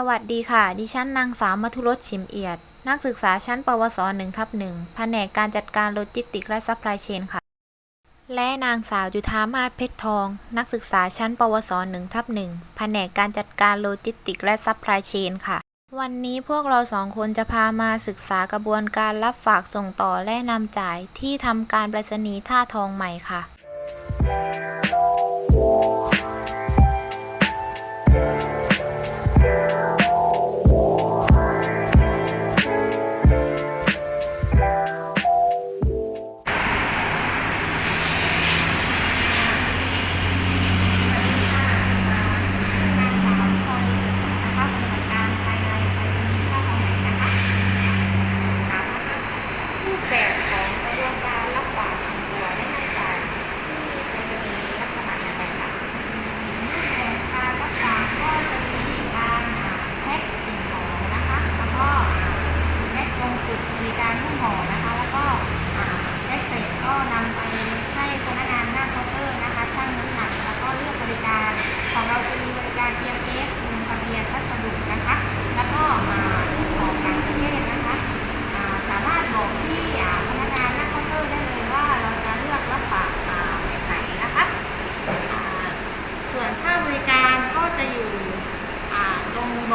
สวัสดีค่ะ ดิฉันนางสาวมัทุรสชิมเอียด นักศึกษาชั้นปวส1ทับ1แผนกการจัดการโลจิสติกส์และซัพพลายเชนค่ะ และนางสาวจุธามาศเพชรทอง นักศึกษาชั้นปวส1ทับ1แผนกการจัดการโลจิสติกส์และซัพพลายเชนค่ะ วันนี้พวกเราสองคนจะพามาศึกษากระบวนการรับฝากส่งต่อและนำจ่ายที่ทำการไปรษณีย์ท่าทองใหม่ค่ะ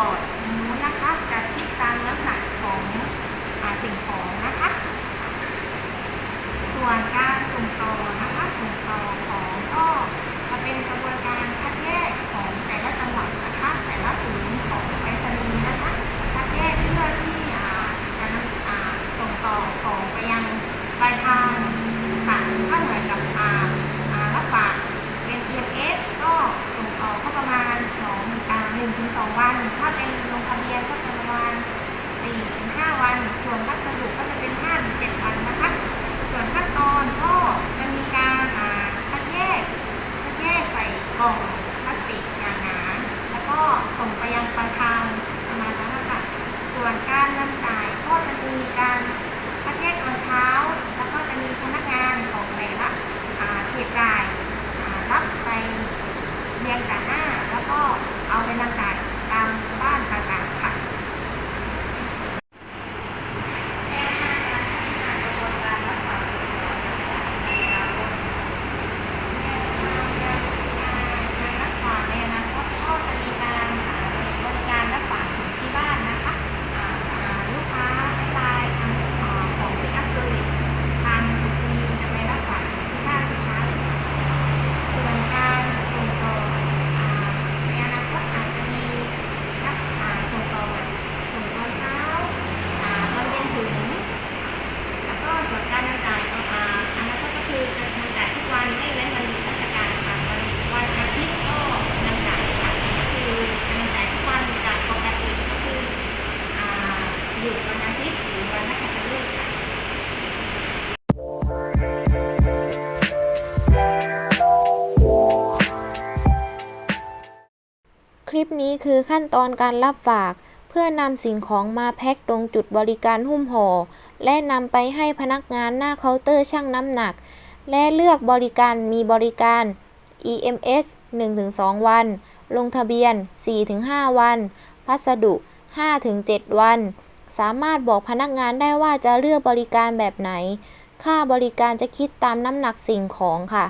ตรงบอร์ดนู้นนะคะจะคิดตามน้ำหนักของอาสิ่งของนะคะ ส่วนการส่งต่อนะคะส่งต่อของก็จะเป็นกระบวนการคัดแยกของแต่ละจังหวัดนะคะแต่ละศูนย์ของไปรษณีย์นะคะ คัดแยกเพื่อที่อ่าจะนำอ่าส่งต่อของไปยังปลายทางค่ะถ้าเหมือนกับอ่าอ่ารับฝากเป็น EMS ก็ส่งต่อก็ประมาณ2อ่า1ถึง2วัน ถ้าเป็นลงทะเบียนก็จะประมาณ4ถึง5วัน ส่วนพัสดุก็จะเป็น5ถึง7วันนะคะ ส่วนขั้นตอนก็จะมีการอ่าคัดแยก คัดแยกใส่กล่องพลาสติกอย่างหนา แล้วก็ส่งไปยังปลายทางประมาณนั้นนะคะส่วนการนำจ่ายก็จะมีการคัดแยกตอนเช้า แล้วก็จะมีพนักงานของแต่ละอ่าเขตจ่ายอ่ารับไปเรียงจ่ายหน้า แล้วก็เอาไปนำจ่ายตามบ้านต่างๆค่ะ การรับฝากในอนาคตก็จะมีการอ่าบริการรับฝากถึงที่บ้านนะคะอ่าอ่าลูกค้าให้ไลน์ทางอ่าของพิกัสเซอร์วิสทางไปรษณีย์จะไปรับฝากถึงที่บ้านลูกค้าเลยส่วนการส่งต่ออ่าในอนาคตอาจจะมีรับอ่าส่งต่อแบบส่งตอนเช้าอ่าตอนเย็นถึง แล้วก็ส่วนการนำจ่ายก็อ่าอนาคตก็คือจะนำจ่ายทุกวันไม่เว้นวันหยุดราชการค่ะวันวันอาทิตย์ก็นำจ่ายค่ะก็คือจะนำจ่ายทุกวันจากปกติก็คืออ่า หยุดวันอาทิตย์หรือวันนักขัตฤกษ์ค่ะคลิปนี้คือขั้นตอนการรับฝาก เพื่อนำสิ่งของมาแพ็คตรงจุดบริการหุ้มห่อและนำไปให้พนักงานหน้าเคาน์เตอร์ชั่งน้ำหนัก และเลือกบริการมีบริการ EMS 1-2 วัน ลงทะเบียน 4-5 วัน พัสดุ 5-7 วัน สามารถบอกพนักงานได้ว่าจะเลือกบริการแบบไหน ค่าบริการจะคิดตามน้ำหนักสิ่งของค่ะ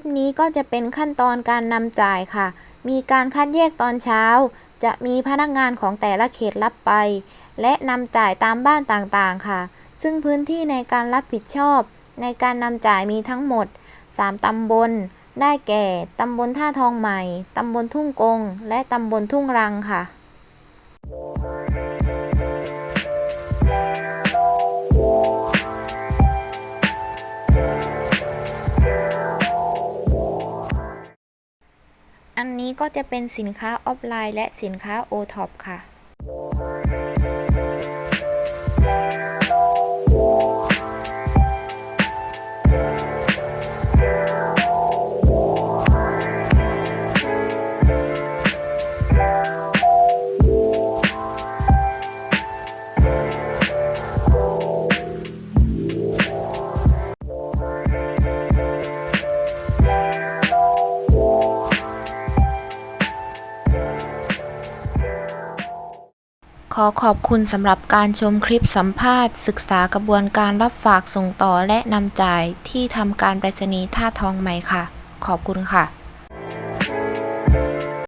ปนี้ก็จะเป็นขั้นตอนการนำจ่ายค่ะ มีการคัดแยกตอนเช้า จะมีพนักงานของแต่ละเขตรับไป และนำจ่ายตามบ้านต่างๆค่ะ ซึ่งพื้นที่ในการรับผิดชอบ ในการนำจ่ายมีทั้งหมด 3 ตำบล ได้แก่ ตำบลท่าทองใหม่ ตำบลทุ่งกง และตำบลทุ่งรังค่ะ อันนี้ก็จะเป็นสินค้าออฟไลน์และสินค้า o t o p ค่ะ ขอขอบคุณสำหรับการชมคลิปสัมภาษณ์ ศึกษากระบวนการรับฝากส่งต่อและนำจ่ายที่ทำการไปรษณีย์ท่าทองใหม่ค่ะ ขอบคุณค่ะ